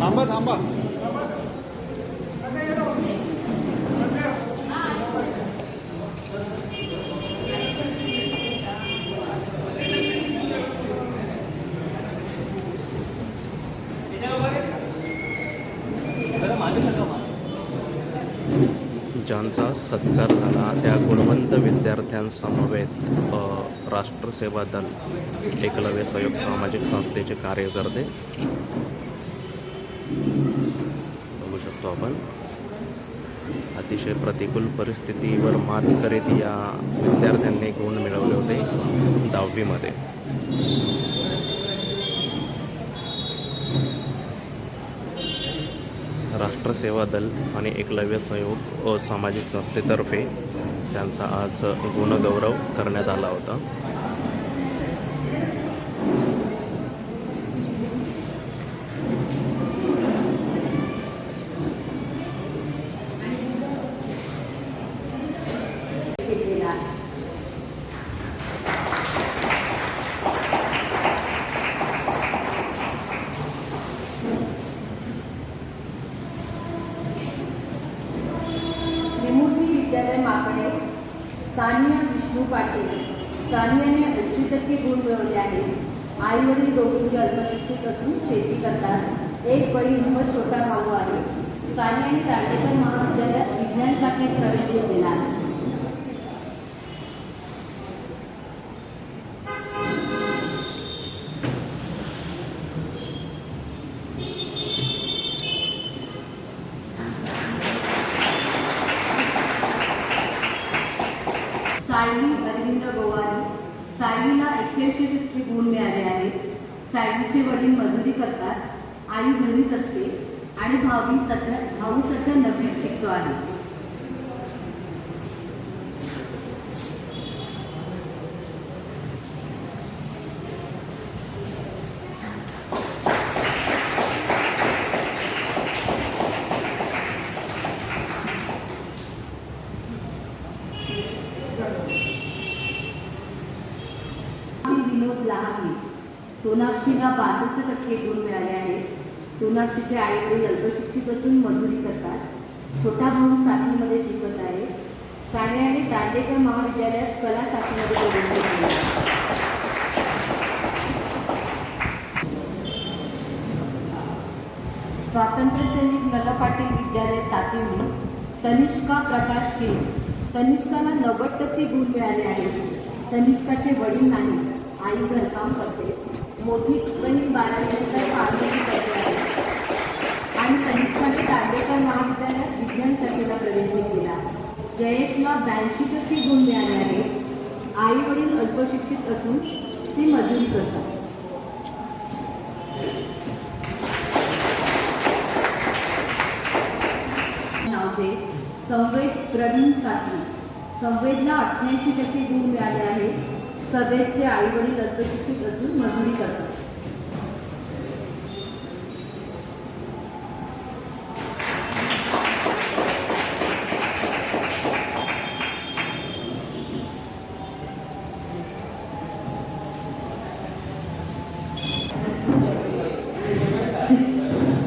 थांबा थांबा. ज्यांचा सत्कार झाला त्या गुणवंत विद्यार्थ्यांसमवेत राष्ट्रसेवा दल एकलव्य सहयोग सामाजिक संस्थेचे कार्यकर्ते शकतो आपण. अतिशय प्रतिकूल परिस्थितीवर मात करीत या विद्यार्थ्यांनी गुण मिळवले होते दहावीमध्ये. राष्ट्रसेवा दल आणि एकलव्य संयोग अ, सामाजिक संस्थेतर्फे त्यांचा आज गुणगौरव करण्यात आला होता घेतलेला आहे त्रिमूर्ती विद्यालय माकडे सानिया विष्णू पाटील सानियाने ऐंशी टक्के गुण मिळवले आहेत. आई वडील दोघी अल्पशिक्षित असून शेती करतात. एक बहीण व छोटा भाऊ आहे. सानियाने दांडेकर महाविद्यालयात विज्ञान शाखेत प्रवेश घेतलेला आहे. सायली अरविंद गोवारी सायलीला एक्क्याऐंशी टक्के गुण मिळाले आहेत. सायलीचे वडील मजुरी करतात. आई घरीच असते. आणि भावी सध्या भाऊ सध्या नववीत शिकतो आहे. विनोद लहाने. सोनाक्षीला बासष्ट टक्के गुण मिळाले आहेत. सोनाक्षीचे आई वडील अल्पशिक्षित असून मजुरी करतात. छोटा भाऊ सातवीमध्ये शिकत आहे. सानियाने दांडेकर महाविद्यालयात कला शाखेमध्ये आहे. स्वातंत्र्य सैनिक नला पाटील विद्यालय सातवी तनिष्का प्रकाश के तनिष्काला नव्वद टक्के गुण मिळाले आहेत. तनिष्काचे वडील नाही आई घरकाम करते. मोठी बहीण बारावीनंतर फार्मसी करते आहे. आणि तनिष्काने दांडेकर महाविद्यालयात विज्ञान शाखेला प्रवेश घेतलेला जयेशला ब्याऐंशी टक्के गुण मिळाले आहेत. आई वडील अल्पशिक्षित असून ते मजुरी करतात. संवेद प्रवीण सातवी संवेदला अठ्ठ्याऐंशी टक्के गुण मिळाले आहेत सवेदचे आई वडील अल्पशिक्षित असून मजुरी करतात.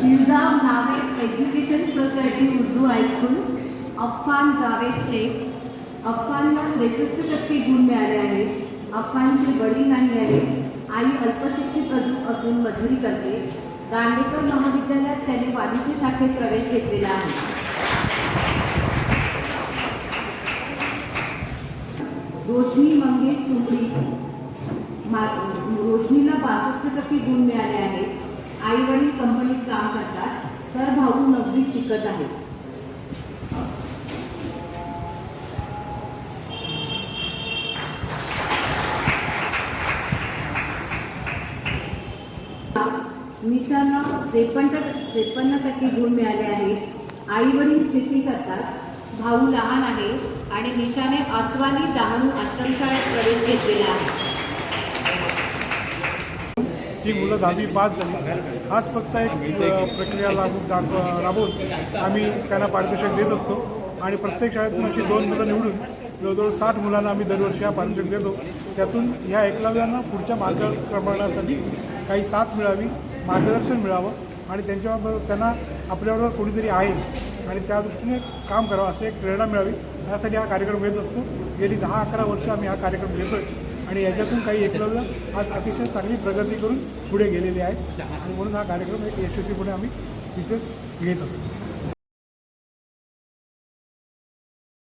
Shivram Naved education society Urdu high school. Afan Javed Shaikh अफानला त्रेसष्ट टक्के गुण मिळाले आहेत अफानचे वडील नाही आहेत आई अल्पशिक्षित अजून असून मजुरी करते दांडेकर महाविद्यालयात त्याने वाणिज्य शाखेत प्रवेश घेतलेला आहे. रोशनी मंगेश तुमरी रोशनीला बासष्ट टक्के गुण मिळाले आहेत आई वडील कंपनीत काम करतात तर भाऊ नववीत शिकत आहेत. निशाला त्रेपन्न त्रेपन्न टक्के गुण मिळाले आहेत. आई वडील शेती करतात. भाऊ लहान आहे आणि निशाने अस्वाली डहाणू आश्रमशाळेत प्रवेश घेतलेला आहे. ही मुलं दहावी पास झाली. आज फक्त एक प्रक्रिया लागू दाखव राबवून आम्ही त्यांना पारितोषिक देत असतो. आणि प्रत्येक शाळेतून अशी दोन मुलं निवडून जवळजवळ साठ मुलांना आम्ही दरवर्षी हा पारितोषिक देतो. त्यातून ह्या एकलव्यांना पुढच्या मार्गक्रमणासाठी काही साथ मिळावी. मार्गदर्शन मिळावं आणि त्यांच्याबरोबर त्यांना आपल्याबरोबर कोणीतरी आहे आणि त्या दृष्टीने काम करावं असं एक प्रेरणा मिळावी. यासाठी हा कार्यक्रम घेत असतो. गेली दहा अकरा वर्ष आम्ही हा कार्यक्रम घेतो आहे आणि याच्यातून काही एकलव्य आज अतिशय चांगली प्रगती करून पुढे गेलेली आहेत आणि म्हणून हा कार्यक्रम एक यशस्वीपणे आम्ही तिथेच घेत असतो.